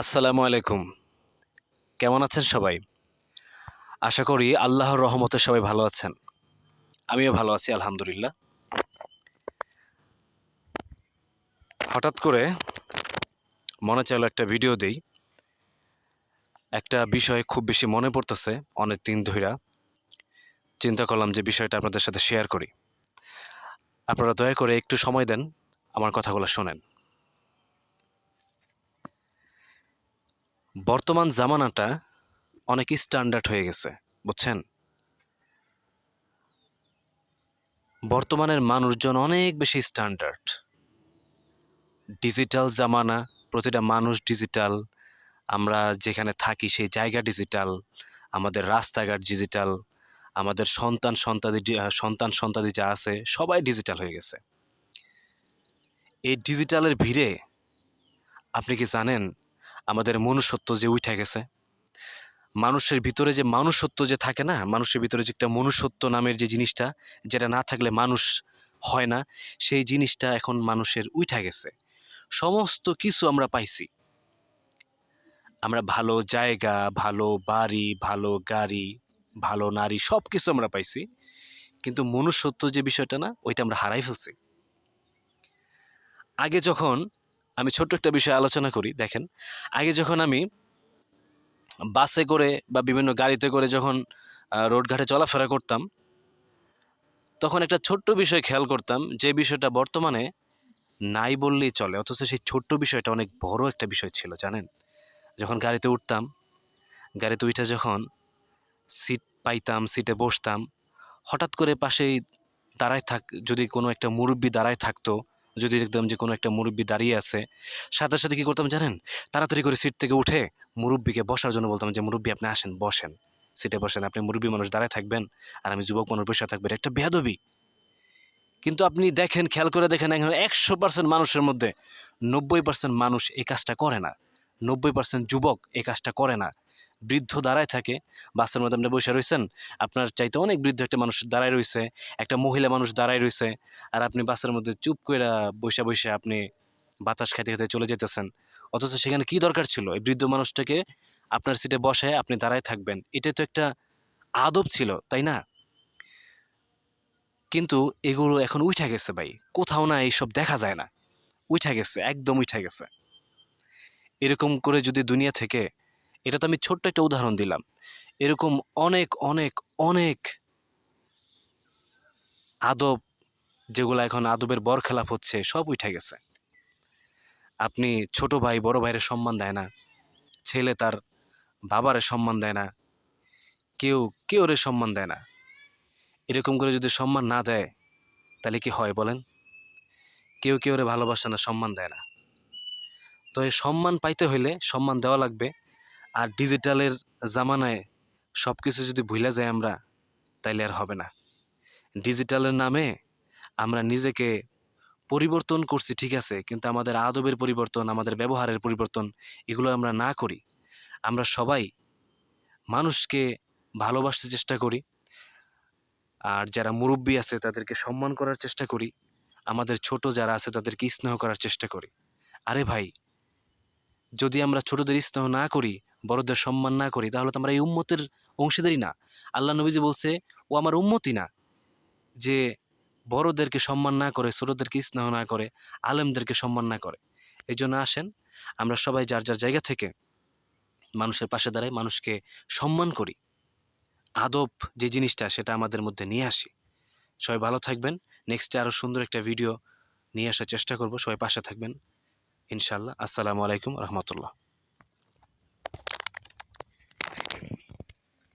আসসালামু আলাইকুম। কেমন আছেন সবাই? আশা করি আল্লাহর রহমতে সবাই ভালো আছেন। আমিও ভালো আছি, আলহামদুলিল্লাহ। হঠাৎ করে মনে চাইলো একটা ভিডিও দেই। একটা বিষয় খুব বেশি মনে পড়তেছে অনেক দিন ধইরা। চিন্তা করলাম যে বিষয়টা আপনাদের সাথে শেয়ার করি। আপনারা দয়া করে একটু সময় দেন, আমার কথাগুলো শোনেন। বর্তমান জামানাটা অনেক স্ট্যান্ডার্ড হয়ে গেছে, বুঝছেন? বর্তমানের মানুষজন অনেক বেশি স্ট্যান্ডার্ড ডিজিটাল জামানা, প্রতিটা মানুষ ডিজিটাল আমরা যেখানে থাকি সেই জায়গা ডিজিটাল আমাদের রাস্তাঘাট ডিজিটাল আমাদের সন্তান সন্তাদি সন্তান সন্তাদি যা আছে, সবাই ডিজিটাল হয়ে গেছে। এই ডিজিটালের ভিড়ে আপনি কি জানেন আমাদের মনুষ্যত্ব যে উঠে গেছে, মানুষের ভিতরে যে মানুষত্ব যে থাকে না, মানুষের ভিতরে যে একটা মনুষ্যত্ব নামের যে জিনিসটা, যেটা না থাকলে মানুষ হয় না, সেই জিনিসটা এখন মানুষের উঠে গেছে। সমস্ত কিছু আমরা পাইছি। আমরা ভালো জায়গা, ভালো বাড়ি, ভালো গাড়ি, ভালো নারী সব কিছু আমরা পাইছি। কিন্তু মনুষ্যত্ব যে বিষয়টা না, ওইটা আমরা হারাই ফেলছি। আগে যখন আমি ছোট্ট একটা বিষয় আলোচনা করি, দেখেন। আগে যখন আমি বাসে করে বা বিভিন্ন গাড়িতে করে যখন রোডঘাটে চলাফেরা করতাম, তখন একটা ছোট্ট বিষয় খেয়াল করতাম, যে বিষয়টা বর্তমানে নাই বললেই চলে, অথচ সেই ছোট্ট বিষয়টা অনেক বড় একটা বিষয় ছিল, জানেন? যখন গাড়িতে উঠতাম, গাড়িতে উঠে যখন সিট পাইতাম, সিটে বসতাম, হঠাৎ করে পাশেই দাঁড়ায় থাক, যদি কোনো একটা মুরব্বি দাঁড়ায় থাকতো যদি দেখতাম যে কোনো একটা মুরব্বি দাঁড়িয়ে আছে, সাথে সাথে কী করতাম জানেন? তাড়াতাড়ি করে সিট থেকে উঠে মুরব্বিকে বসার জন্য বলতাম যে, মুরব্বি, আপনি আসেন, বসেন, সিটে বসেন, আপনি মুরব্বী মানুষ দাঁড়ায় থাকবেন আর আমি যুবক মানুষ বসে থাকবেন একটা বেয়াদবি। কিন্তু আপনি দেখেন, খেয়াল করে দেখেন, এখন একশো পার্সেন্ট মানুষের মধ্যে নব্বই পার্সেন্ট মানুষ এই কাজটা করে না। নব্বই পার্সেন্ট যুবক এই কাজটা করে না। বৃদ্ধ দাঁড়ায় থাকে, বাসের মধ্যে আপনি বসে রয়েছেন আপনার চাইতে অনেক বৃদ্ধ একটা মানুষ দাঁড়ায় রয়েছে একটা মহিলা মানুষ দাঁড়ায় রয়েছে আর আপনি বাসের মধ্যে চুপ করে বসে বসে আপনি বাতাস খাইতে খাইতে চলে যেতেছেন অথচ সেখানে কি দরকার ছিল? এই বৃদ্ধ মানুষটাকে আপনার সিটে বসে আপনি দাঁড়ায় থাকবেন। এটা তো একটা আদব ছিল, তাই না? কিন্তু এগুলো এখন উঠে গেছে ভাই, কোথাও না এইসব দেখা যায় না। উঠে গেছে, একদম উঠে গেছে। এরকম করে যদি দুনিয়া থেকে এটা তো আমি ছোট্ট একটা উদাহরণ দিলাম। এরকম অনেক অনেক অনেক আদব যেগুলো এখন আদবের বরখেলাপ হচ্ছে, সব উঠে গেছে। আপনি ছোট ভাই, বড় ভাইয়ের সম্মান দেয় না, ছেলে তার বাবারে সম্মান দেয় না, কেউ কেউ রে সম্মান দেয় না। এরকম করে যদি সম্মান না দেয়, তাহলে কি হয় বলেন? কেউ কেউ রে ভালোবাসে না, সম্মান দেয় না। তো এই সম্মান পাইতে হইলে সম্মান দেওয়া লাগবে। আর ডিজিটালের জামানায় সব কিছু যদি ভুলে যাই আমরা, তাইলে আর হবে না। ডিজিটালের নামে আমরা নিজেকে পরিবর্তন করছি, ঠিক আছে, কিন্তু আমাদের আদবের পরিবর্তন, আমাদের ব্যবহারের পরিবর্তন, এগুলো আমরা না করি। আমরা সবাই মানুষকে ভালোবাসতে চেষ্টা করি, আর যারা মুরব্বী আছে তাদেরকে সম্মান করার চেষ্টা করি, আমাদের ছোট যারা আছে তাদেরকে স্নেহ করার চেষ্টা করি। আরে ভাই, যদি আমরা ছোটদের স্নেহ না করি বড়দের সম্মান না করি, তাহলে তো আমরা এই উম্মতের অংশীদারই না। আল্লাহ নবীজি বলছে, ও আমার উম্মতি না যে বড়দেরকে সম্মান না করে, ছোটদেরকে স্নেহ না করে, আলেমদেরকে সম্মান না করে। এই জন্য আসেন, আমরা সবাই যার যার জায়গা থেকে মানুষের পাশে দাঁড়াই, মানুষকে সম্মান করি। আদব যে জিনিসটা, সেটা আমাদের মধ্যে নিয়ে আসি। সবাই ভালো থাকবেন। নেক্সটে আরও সুন্দর একটা ভিডিও নিয়ে আসার চেষ্টা করব। সবাই পাশে থাকবেন। ইনশাল্লাহ আসসালামু আলাইকুম রহমতুল্লাহ।